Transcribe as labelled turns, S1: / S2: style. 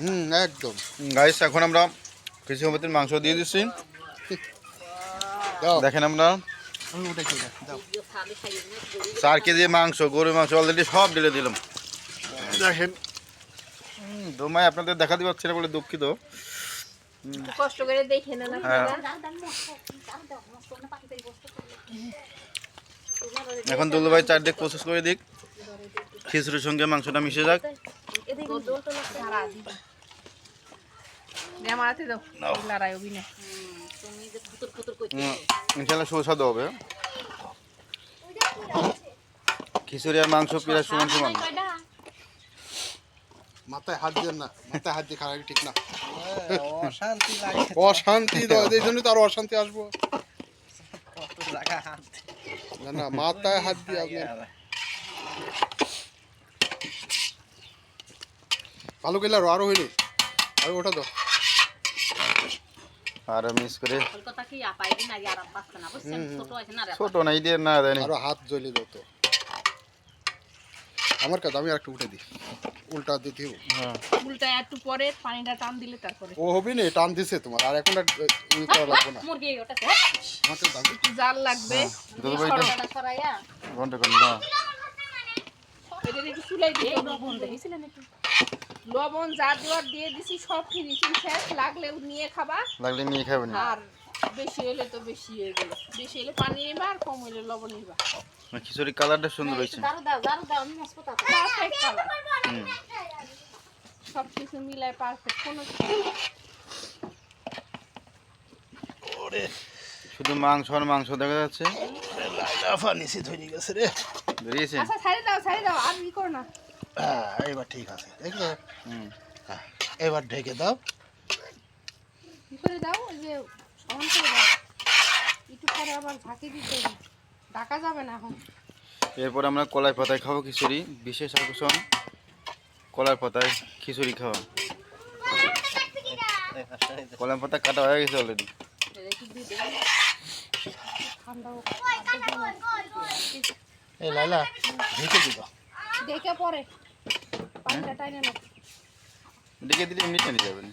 S1: হুম একদম
S2: গাইস এখন আমরা কৃষি সমিতির মাংস দিয়ে দিচ্ছি দেখেন আমরা চার কেজি মাংস গরুর মাংস অলরেডি সব ঢেলে দিলাম দেখেন দোমায় আপনাদের দেখা দিতে পারছি না বলে দুঃখিত
S3: কষ্ট করে দেখে নেন
S2: হ্যাঁ এখন দুলু ভাই চারদিক প্রসেস করে দিক খিচুড়ির সঙ্গে মাংসটা মিশে যাক। ইনশাল্লাহ সুস্বাদু হবে। খিচুড়ি আর মাংস প্রায় সমান সমান।
S1: মাথায় হাত দিয়ে না মাথায় হাত দিয়ে খাওয়া ঠিক না।
S4: অশান্তি
S1: অশান্তি এই জন্যই তো আরও অশান্তি আসব।
S4: কত জায়গা হাত
S1: না না মাথায় হাত দিয়ে ভালো গেলে আরও আরও হইনি আর ওটা দাও
S2: আর মিক্স করে।
S5: কি ছোট আছে না রে
S2: ছোট না এই দিয়ে না দেয়নি
S1: আরও হাত জ্বলে দাও তো। আমার কাজ আমি আর একটু উঠে দিই। উল্টা দিতে
S2: হ্যাঁ।
S3: উল্টা একটু পরে পানিটা টান দিলে তারপরে।
S1: ও হবে না? টান দিছে তোমার। আর এখন ই করা লাগবে না।
S5: মুরগি ওটাছে
S1: আমাকে দাও।
S3: জাল লাগবে।
S2: দুলু ভাই তো
S5: সরাইয়া।
S2: ঘণ্টা না
S3: এটা একটু চুলাই হবে।
S5: লবণ দেখেছিলেন একটু।
S3: লবণ যা দেওয়ার দিয়ে দিছি সব ফিনিশিং শেষ। লাগলেও নিয়ে খাবা।
S2: লাগলে নিয়ে খাবেন
S3: আর বেশি হলে তো বেশি হয়ে গেল। বেশি হলে পানি নিবা আর কম হলে লবণ নিবা।
S2: খিচুড়ির কালারটা সুন্দর হয়েছে।
S5: দারু দাও দারু দাও আমি হাসপাতাল
S3: পারফেক্ট কালার সব কিছু মিলায় পারফেক্ট কোনো
S2: শুধু মাংস আর মাংস দেখা যাচ্ছে।
S4: লাফা নিচে ধরে গেছে রে।
S2: বেরিয়েছে।
S3: আচ্ছা ছাড়ে দাও ছাড়ে দাও আর কি করো না।
S4: হ্যাঁ এবার ঠিক আছে। দেখলে
S2: হুম।
S4: হ্যাঁ এবার ঢেকে দাও।
S3: কি করে দাও? ওই যে সমান করে দাও। একটু পরে আবার ঝাঁকি দিতে হবে। যাবে না এখন।
S2: এরপর আমরা কলাই পাতায় খাব খিচুড়ি বিশেষ আকর্ষণ কলাই পাতায় খিচুড়ি খাওয়া। কলাই পাতা কাটা হয়ে গেছে অলরেডি।
S4: এই লাইলা ঢেকে দিব
S3: দেখে পরে। পানিটা টাইনে নাও।
S2: দেখে দিলে এমনি টেনে যাবেন